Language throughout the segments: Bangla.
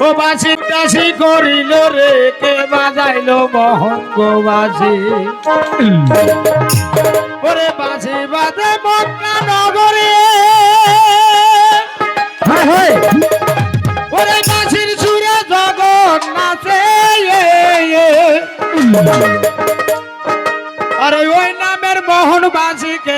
বাসি করিল রে কে বাজাইল মহঙ্গ বাসি ওরে বাসি বাজে মক্কা নগরে। ওরে বাসির সুরে আরে ওই নামের মোহন বাসিকে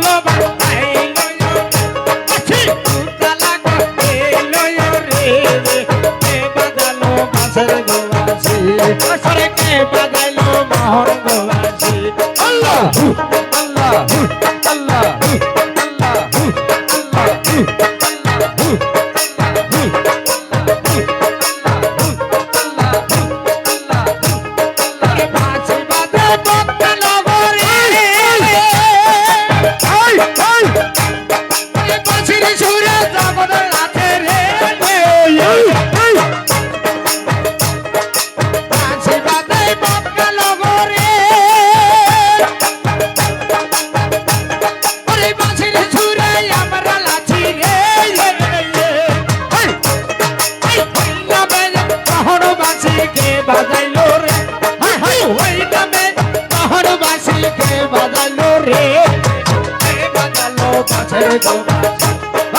আশা ছেড়ে দাও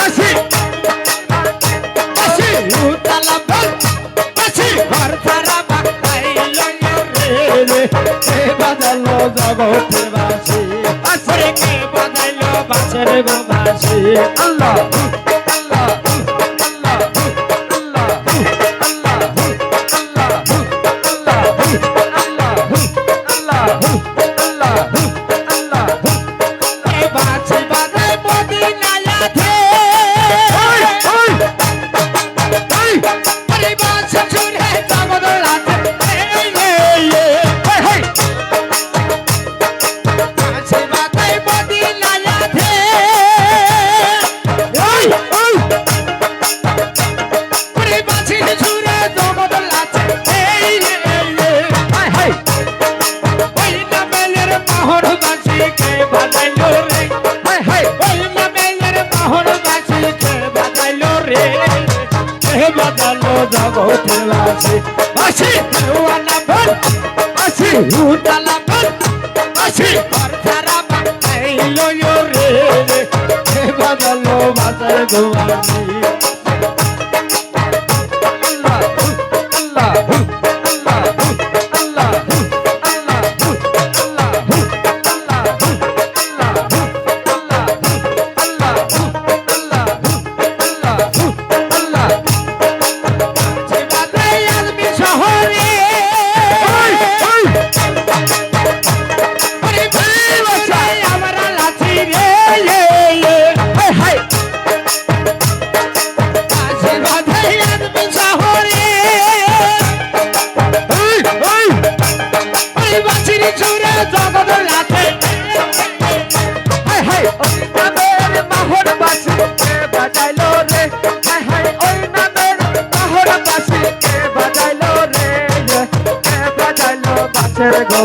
আসি আসি উতালা বল আসি ঘর ছাড়া বাক্তাই লঙ্গা রে কে বাদালো জগতের বাসি আসরে কে বাদালো বাসরে বাবাসি আল্লাহ ভূতালা আসি সারা বাংলায় লয় রে বাজালো বাজার গোয়া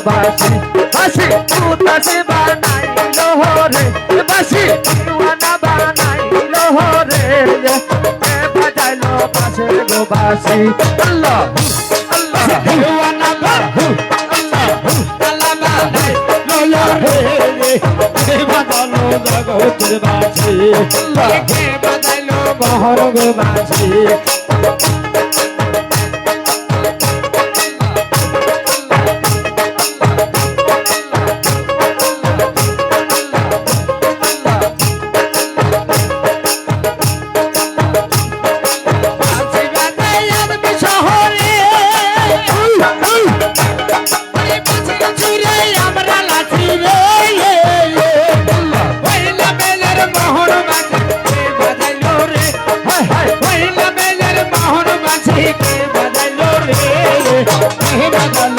বাসি বাসি তুতাসে বানাইলো হরে বাসি দিওয়ানা বানাইলো হরে এ বাজাইলো বাসে গো বাসি আল্লাহ আল্লাহ দিওয়ানা বাহু আল্লাহ আল্লাহ বানাইলো হরে কে বাদালো জগতের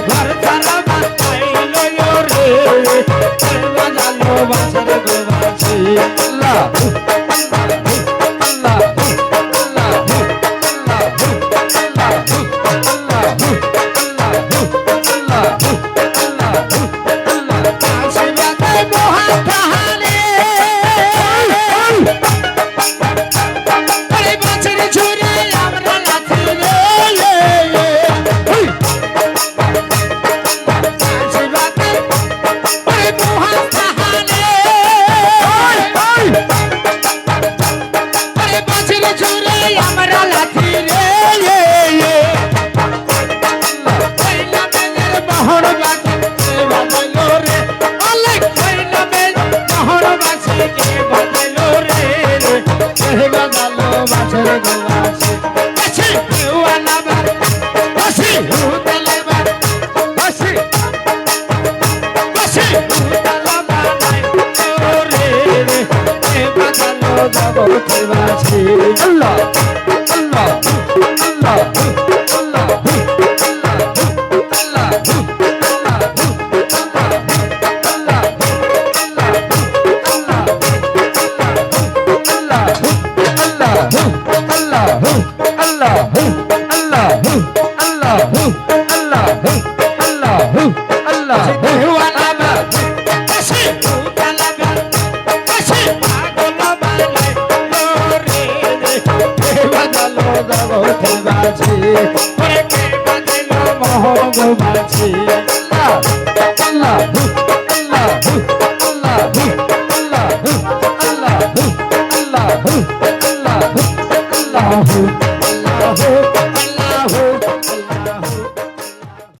ভালো বাসার গোবাছি আল্লাহ। কে বাজাইলো মোহন বাসী